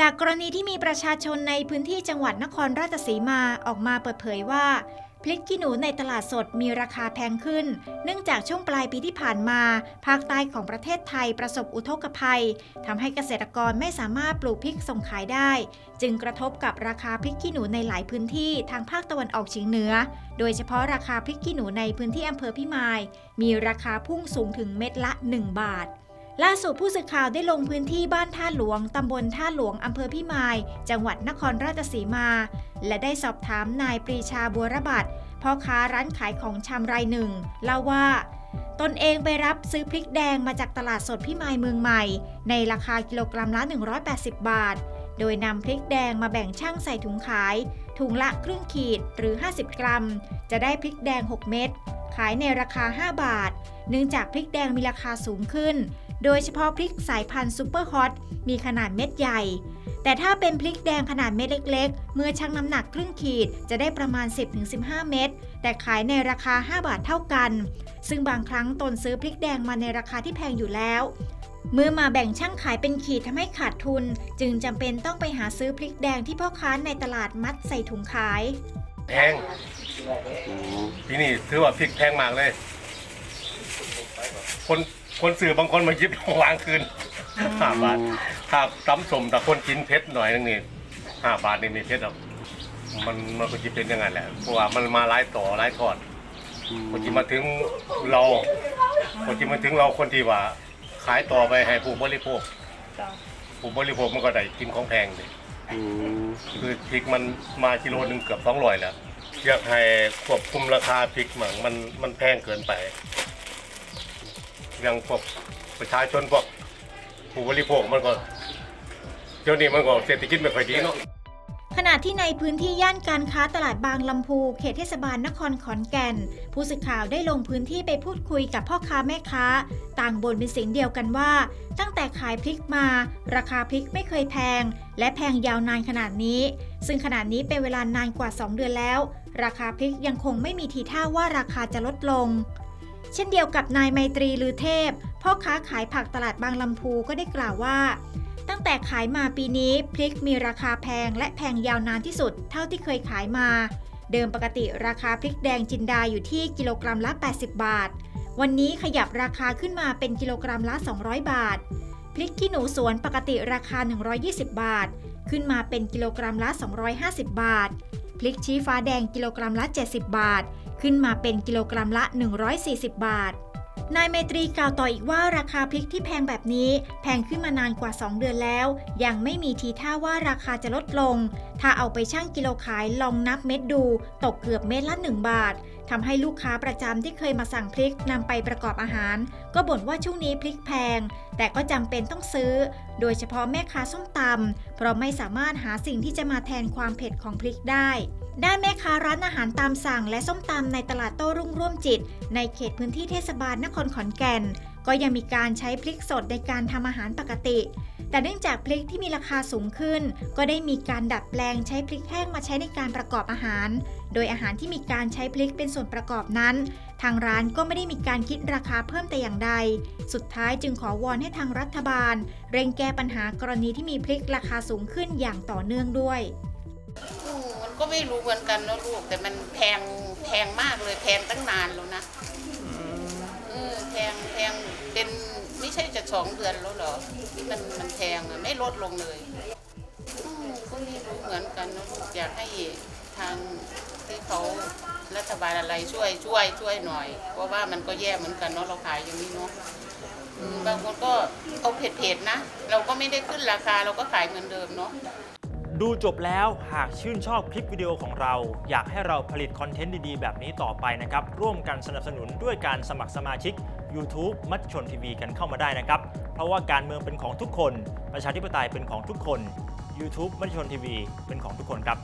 จากกรณีที่มีประชาชนในพื้นที่จังหวัดนครราชสีมาออกมาเปิดเผยว่าพริกขี้หนูในตลาดสดมีราคาแพงขึ้น เนื่องจากช่วงปลายปีที่ผ่านมา ภาคใต้ของประเทศไทยประสบอุทกภัยทำให้เกษตรกรไม่สามารถปลูกพริกส่งขายได้ จึงกระทบกับราคาพริกขี้หนูในหลายพื้นที่ทางภาคตะวันออกเฉียงเหนือ โดยเฉพาะราคาพริกขี้หนูในพื้นที่อำเภอพิมาย มีราคาพุ่งสูงถึงเม็ดละ 1 บาท ล่าสุดผู้สื่อข่าวได้ลงพื้นที่บ้านท่าหลวง ตำบลท่าหลวง อำเภอพิมาย จังหวัดนครราชสีมา และได้สอบถามนายปรีชาบัวระบัดพ่อค้าร้านขายของชำรายหนึ่งเล่าว่า ตนเองไปรับซื้อพริกแดงมาจากตลาดสดพิมายเมืองใหม่ ในราคากิโลกรัมละ 180 บาท โดยนำพริกแดงมาแบ่งช่างใส่ถุงขาย ถุงละครึ่งขีดหรือ 50 กรัม จะได้พริกแดง 6 เม็ด ขายในราคา 5 บาท เนื่องจากพริกแดงมีราคาสูงขึ้น โดยเฉพาะพริกสายพันธุ์ซูเปอร์ฮอตมีขนาดเม็ดใหญ่ แต่ถ้าเป็นพริกแดงขนาดเม็ดเล็ก ๆ เมื่อชั่งน้ำหนักครึ่งขีดจะได้ประมาณ 10-15 เม็ด แต่ขายในราคา 5 บาทเท่ากัน ซึ่งบางครั้งตนซื้อพริกแดงมาในราคาที่แพงอยู่แล้วเมื่อมาแบ่งช่างขายเป็นขีดทำให้ขาดทุน จึงจำเป็นต้องไปหาซื้อพริกแดงที่พ่อค้าในตลาดมัดใส่ถุงขาย แพง ปีนี้ถือว่าพริกแพงมากเลย คนคนสื่อบางคนมาหยิบวางคืนห้าบาทถ้าตำสมแต่คนกินเผ็ดหน่อยนึงนี่ห้าบาทนี่มีเผ็ดหรอกมันมันก็จะเป็นอยังไงแหละเพราะว่ามันมาหลายต่อหลายทอดคนที่มาถึงเราคนที่มาถึงเราคนที่ว่า ขายต่อไปให้ผู้บริโภคผู้บริโภคมันก็ได้กินของแพงเลยอืมคือพริกมันมากิโลหนึ่งเกือบสองร้อยแล้ว อยากให้ควบคุมราคาพริกมันมันมันแพงเกินไป อย่างพวกประชาชนพวกผู้บริโภคมันก็เดี๋ยวนี้มันก็เศรษฐกิจไม่ค่อยดีเนาะ ขณะที่ในพื้นที่ย่านการค้าตลาดบางลำพูเขตเทศบาลนครขอนแก่น ผู้สื่อข่าวได้ลงพื้นที่ไปพูดคุยกับพ่อค้าแม่ค้า ต่างบ่นเป็นเสียงเดียวกันว่า ตั้งแต่ขายพริกมา ราคาพริกไม่เคยแพง และแพงยาวนานขนาดนี้ ซึ่งขนาดนี้เป็นเวลานานกว่า 2 เดือนแล้ว ราคาพริกยังคงไม่มีทีท่าว่าราคาจะลดลง เช่นเดียวกับนายไมตรีลือเทพพ่อค้าขายผักตลาดบางลำพูก็ได้กล่าวว่า ตั้งแต่ขายมาปีนี้พริกมีราคาแพงและแพงยาวนานที่สุด เท่าที่เคยขายมา เดิมปกติราคาพริกแดงจินดาอยู่ที่กิโลกรัมละ 80 บาท วันนี้ขยับราคาขึ้นมาเป็นกิโลกรัมละ 200 บาท พริกขี้หนูสวนปกติราคา 120 บาท ขึ้นมาเป็นกิโลกรัมละ 250 บาท พริกชี้ฟ้าแดงกิโลกรัมละ 70 บาท ขึ้นมาเป็นกิโลกรัมละ 140 บาท นายเมตรีกล่าวต่ออีกว่าราคาพริกที่แพงแบบนี้ แพงขึ้นมานานกว่า 2 เดือนแล้ว ยังไม่มีทีท่าว่าราคาจะลดลง ถ้าเอาไปชั่งกิโลขายลองนับเม็ดดู ตกเกือบเม็ดละ 1 บาททำให้ลูกค้าประจำที่เคยมาสั่งพริกนำไปประกอบอาหาร ก็บ่นว่าช่วงนี้พริกแพง แต่ก็จำเป็นต้องซื้อ โดยเฉพาะแม่ค้าส้มตำเพราะไม่สามารถหาสิ่งที่จะมาแทนความเผ็ดของพริกได้ ด้านแม่ค้าร้านอาหารตามสั่งและส้มตำในตลาดโต้รุ่งร่วมจิต ในเขตพื้นที่เทศบาลนครขอนแก่น ก็ยังมีการใช้พริกสดในการทำอาหารปกติ แต่เนื่องจากพริกที่มีราคาสูงขึ้น ก็ได้มีการดัดแปลงใช้พริกแห้งมาใช้ในการประกอบอาหาร โดยอาหารที่มีการใช้พริกเป็นส่วนประกอบนั้น ทางร้านก็ไม่ได้มีการคิดราคาเพิ่มแต่อย่างใด สุดท้ายจึงขอวอนให้ทางรัฐบาล เร่งแก้ปัญหากรณีที่มีพริกราคาสูงขึ้นอย่างต่อเนื่องด้วยอืมมัน ก็ไม่รู้เหมือนกันนะลูก แต่มันแพงแพงมากเลยแพงตั้งนานแล้วนะเออแพงแพงเป็นไม่ใช่จะสองเดือนแล้วเหรอที่มันมันแพงอะไม่ลดลงเลยอืมก็ไม่รู้เหมือนกันนะลูกอยากให้ทางที่เขารัฐบาลอะไรช่วยช่วยช่วยหน่อย เพราะว่ามันก็แย่เหมือนกันเนาะเราขายอย่างนี้เนาะอืมบางคนก็เอาเผ็ดๆนะ เราก็ไม่ได้ขึ้นราคาเราก็ขายเหมือนเดิมเนาะ ดูจบแล้วหากชื่นชอบคลิปวิดีโอของเรา อยากให้เราผลิตคอนเทนต์ดีๆ แบบนี้ต่อไปนะครับ ร่วมกันสนับสนุนด้วยการสมัครสมาชิก YouTube มัชชนทีวีกันเข้ามาได้นะครับ เพราะว่าการเมืองเป็นของทุกคน ประชาธิปไตยเป็นของทุกคน YouTube มัชชนทีวีเป็นของทุกคนครับ